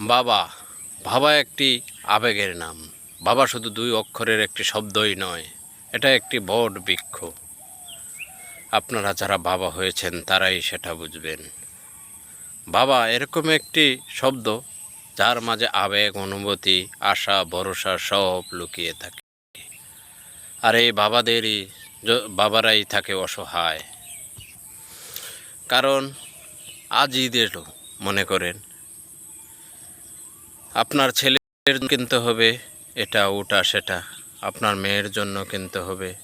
বাবা বাবা একটি আবেগের নাম। বাবা শুধু দুই অক্ষরের একটি শব্দই নয়, এটা একটি বট বৃক্ষ। আপনারা যারা বাবা হয়েছেন, তারাই সেটা বুঝবেন। বাবা এরকম একটি শব্দ, যার মাঝে আবেগ, অনুভূতি, আশা, ভরসা সব লুকিয়ে থাকে। আর এই বাবাদেরই বাবারাই থাকে অসহায়। কারণ আজ ঈদ মনে করেন আপনার ছেলের কিনতে হবে, এটা, ওটা, সেটা। আপনার মেয়ের জন্য কিনতে হবে,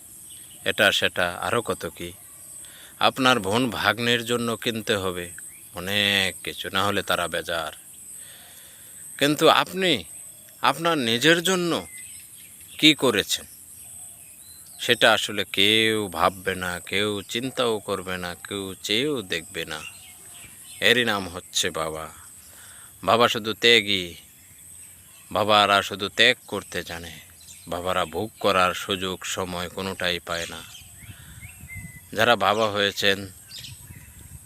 এটা, সেটা। আরও কত কি? আপনার বোন ভাগ্নের জন্য কিনতে হবে, অনেক কিছু, না হলে তারা বেজার। কিন্তু আপনি, আপনার নিজের জন্য কি করেছেন? সেটা আসলে কেউ ভাববে না, কেউ চিন্তাও করবে না, কেউ চেয়েও দেখবে না। এরই নাম হচ্ছে বাবা। বাবা শুধু ত্যাগী বাবারা শুধু ত্যাগ করতে জানে, বাবারা ভোগ করার সুযোগ সময় কোনোটাই পায় না। যারা বাবা হয়েছেন,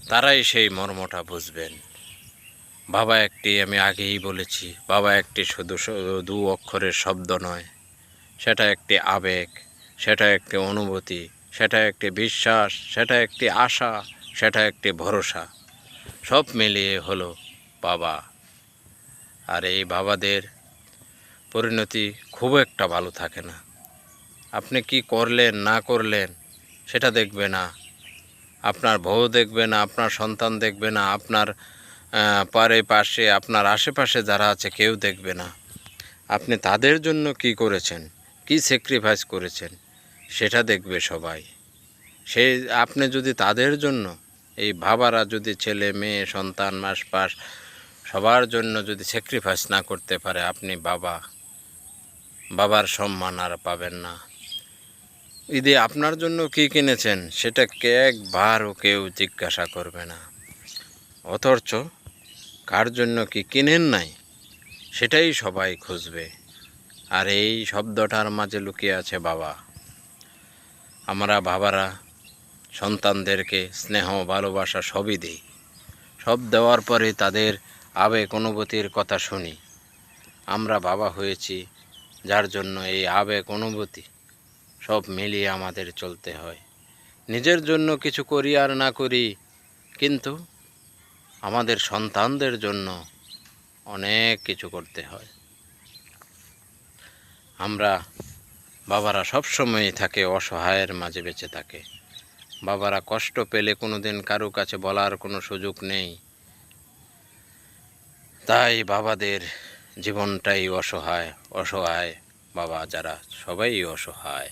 তারাই সেই মর্মটা বুঝবেন। বাবা একটি আমি আগেই বলেছি, বাবা একটি শুধু দু অক্ষরের শব্দ নয়, সেটা একটি আবেগ, সেটা একটি অনুভূতি, সেটা একটি বিশ্বাস, সেটা একটি আশা, সেটা একটি ভরসা, সব মিলিয়ে হলো বাবা। আর এই বাবাদের পরিণতি খুব একটা ভালো থাকে না। আপনি কি করলেন, না করলেন, সেটা দেখবে না। আপনার বউ দেখবে না, আপনার সন্তান দেখবে না, আপনার পারে পাশে, আপনার আশেপাশে যারা আছে কেউ দেখবে না। আপনি তাদের জন্য কি করেছেন? কি স্যাক্রিফাইস করেছেন? সেটা দেখবে সবাই। সেই আপনি যদি তাদের জন্য, এই বাবারা যদি ছেলে, মেয়ে, সন্তান মাসপাস সবার জন্য যদি স্যাক্রিফাইস না করতে পারে, আপনি বাবা বাবার সম্মান আর পাবেন না। ঈদে আপনার জন্য কি কিনেছেন, সেটা কে একবারও কেউ জিজ্ঞাসা করবে না। অথচ কার জন্য কি কিনেন নাই, সেটাই সবাই খুঁজবে। আর এই শব্দটার মাঝে লুকিয়ে আছে বাবা। আমরা বাবারা সন্তানদেরকে স্নেহ, ভালোবাসা সবই দিই। সব দেওয়ার পরে তাদের আবেগ, অনুভূতির কথা শুনি। আমরা বাবা হয়েছি যার জন্য এই আবেগ, অনুভূতি সব মিলিয়ে আমাদের চলতে হয়। নিজের জন্য কিছু করি আর না করি, কিন্তু আমাদের সন্তানদের জন্য অনেক কিছু করতে হয়। আমরা বাবারা সব সময়ই থাকে, অসহায়ের মাঝে বেঁচে থাকে। বাবারা কষ্ট পেলে কোনো দিন কারও কাছে বলার কোনো সুযোগ নেই। তাই বাবাদের জীবনটাই অসহায় অসহায় বাবা যারা সবাই অসহায়।